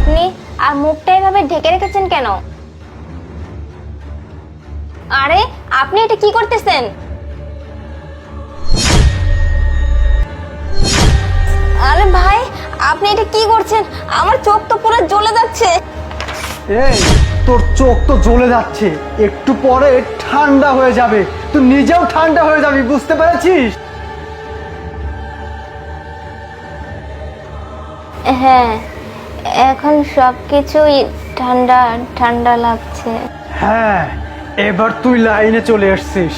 আপনি আর মুখটা এভাবে ঢেকে রেখেছেন কেন? আরে আপনি এটা কি করতেছেন? আরে ভাই আপনি এটা কি করছেন? আমার চোখ তো পুরো জ্বলে যাচ্ছে। এই তোর চোখ তো জ্বলে যাচ্ছে। একটু পরে ঠান্ডা হয়ে যাবে। তুই নিজেও ঠান্ডা হয়ে যাবি বুঝতে পেরেছিস? হ্যাঁ এখন সব কিছুই ঠান্ডা ঠান্ডা লাগছে। হ্যাঁ এবার তুই লাইনে চলে আসছিস।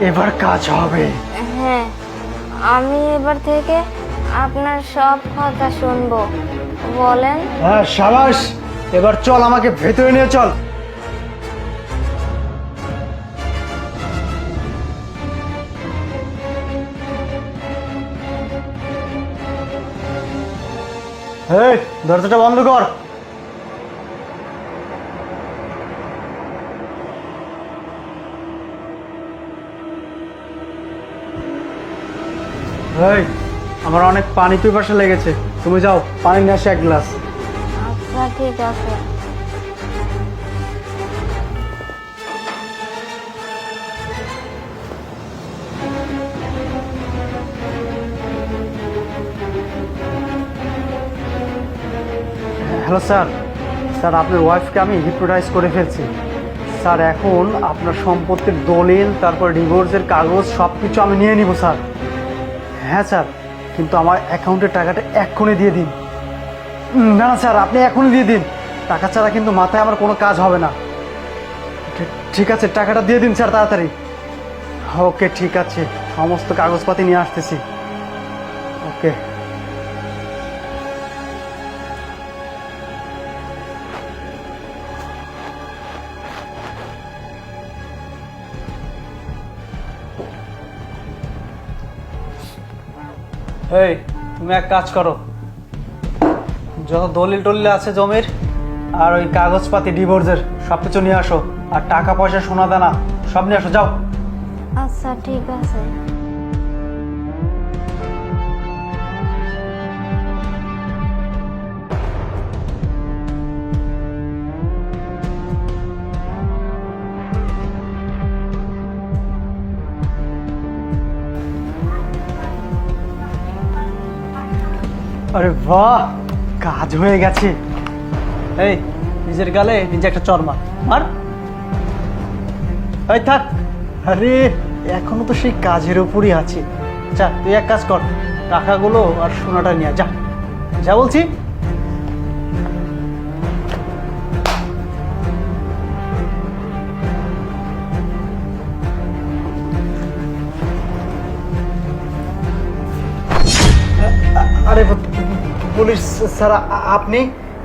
এবার কাজ হবে। হ্যাঁ আমি এবার থেকে আপনার সব কথা শুনব। বলেন। হ্যাঁ সাবাস এবার চল আমাকে ভেতরে নিয়ে চল। দরজাটা বন্ধ কর। আমার অনেক পানি পিপাসা লেগেছে। তুমি যাও, পানি নিয়ে আসে এক গ্লাস। আচ্ছা ঠিক আছে হ্যালো স্যার। স্যার, আপনার ওয়াইফকে আমি হিপ্রোটাইজ করে ফেলছি। স্যার, এখন আপনার সম্পত্তির দলিল, তারপর ডিভোর্সের কাগজ সব কিছু আমি নিয়ে নিব, স্যার। হ্যাঁ স্যার, কিন্তু আমার অ্যাকাউন্টের টাকাটা এক্ষুনি দিয়ে দিন। না না, স্যার, আপনি এখনই দিয়ে দিন। টাকা ছাড়া কিন্তু মাথায় আমার কোনো কাজ হবে না। ঠিক- আছে, টাকাটা দিয়ে দিন, স্যার, তাড়াতাড়ি। ওকে, ঠিক আছে, সমস্ত কাগজপাতি নিয়ে আসতেছি। ওকে। এই, তুমি এক কাজ করো। যত দলিল টলিল আছে জমির আর ওই কাগজপাতি, ডিভোর্সের সব কিছু নিয়ে আসো। আর টাকা পয়সা, সোনা দানা, সব নিয়ে আসো, যাও। আচ্ছা ঠিক আছে। আরে বাহ, কাজ হয়ে গেছে। এই, নিজের গালে নিজে একটা চরমা মার। এই থাক। আরে, এখনও তো সেই কাজের উপরই আছে। যা, তুই এক কাজ কর, টাকাগুলো আর সোনাটা নিয়ে যা যা বলছি। আরে পুলিশ স্যার আপনি?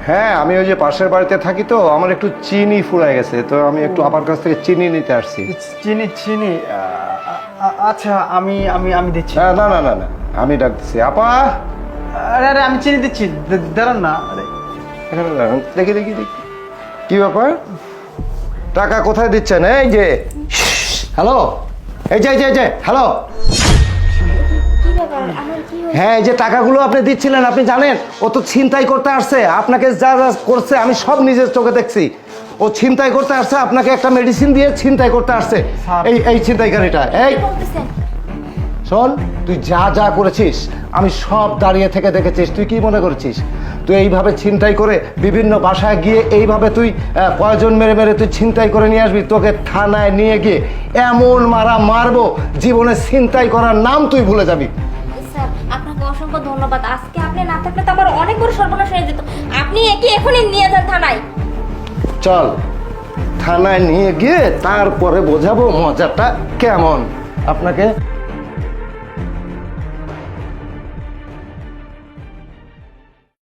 হ্যাঁ আমি ওই যে পাশের বাড়িতে থাকি তো আমার একটু চিনি ফুরায় গেছে তো আমি একটু আপার কাছ থেকে চিনি নিতে আসছি। চিনি চিনি আচ্ছা আমি আমি আমি দিচ্ছি। হ্যাঁ না না না না আমি ডাকতেছি। আপা! আরে আরে আমি চিনি দিচ্ছি দাঁড়ান না আরে। দাঁড়ান। দেখি দেখি দেখি। কি ব্যাপার? টাকা কোথায় দিচ্ছেন? এই যে হ্যালো? এই যে, এই যে হ্যালো? হ্যাঁ যে টাকাগুলো আপনি দিচ্ছিলেন, আপনি জানেন, ও তো ছিনতাই করতে আসছে। আপনাকে যা যা করছে, আমি সব নিজের চোখে দেখছি। ও ছিনতাই করতে আসছে, আপনাকে একটা মেডিসিন দিয়ে ছিনতাই করতে আসছে। এই এই ছিনতাইকারীটা, এই। শোন, তুই যা যা করেছিস, আমি সব দাঁড়িয়ে থেকে দেখেছিস। তুই কি মনে করেছিস? তুই এইভাবে ছিনতাই করে বিভিন্ন বাসায় গিয়ে এইভাবে তুই কয়জন মেরে মেরে তুই ছিনতাই করে নিয়ে আসবি? তোকে থানায় নিয়ে গিয়ে এমন মারা মারবো, জীবনে ছিনতাই করার নাম তুই ভুলে যাবি। অসংখ্য ধন্যবাদ। আজকে আপনি না থাকলে তো আমার অনেক বড় সর্বনাশ হয়ে যেত। আপনি একে এখনই নিয়ে যান থানায়। চল, থানায় নিয়ে গিয়ে তারপরে বোঝাবো মজাটা কেমন। আপনাকে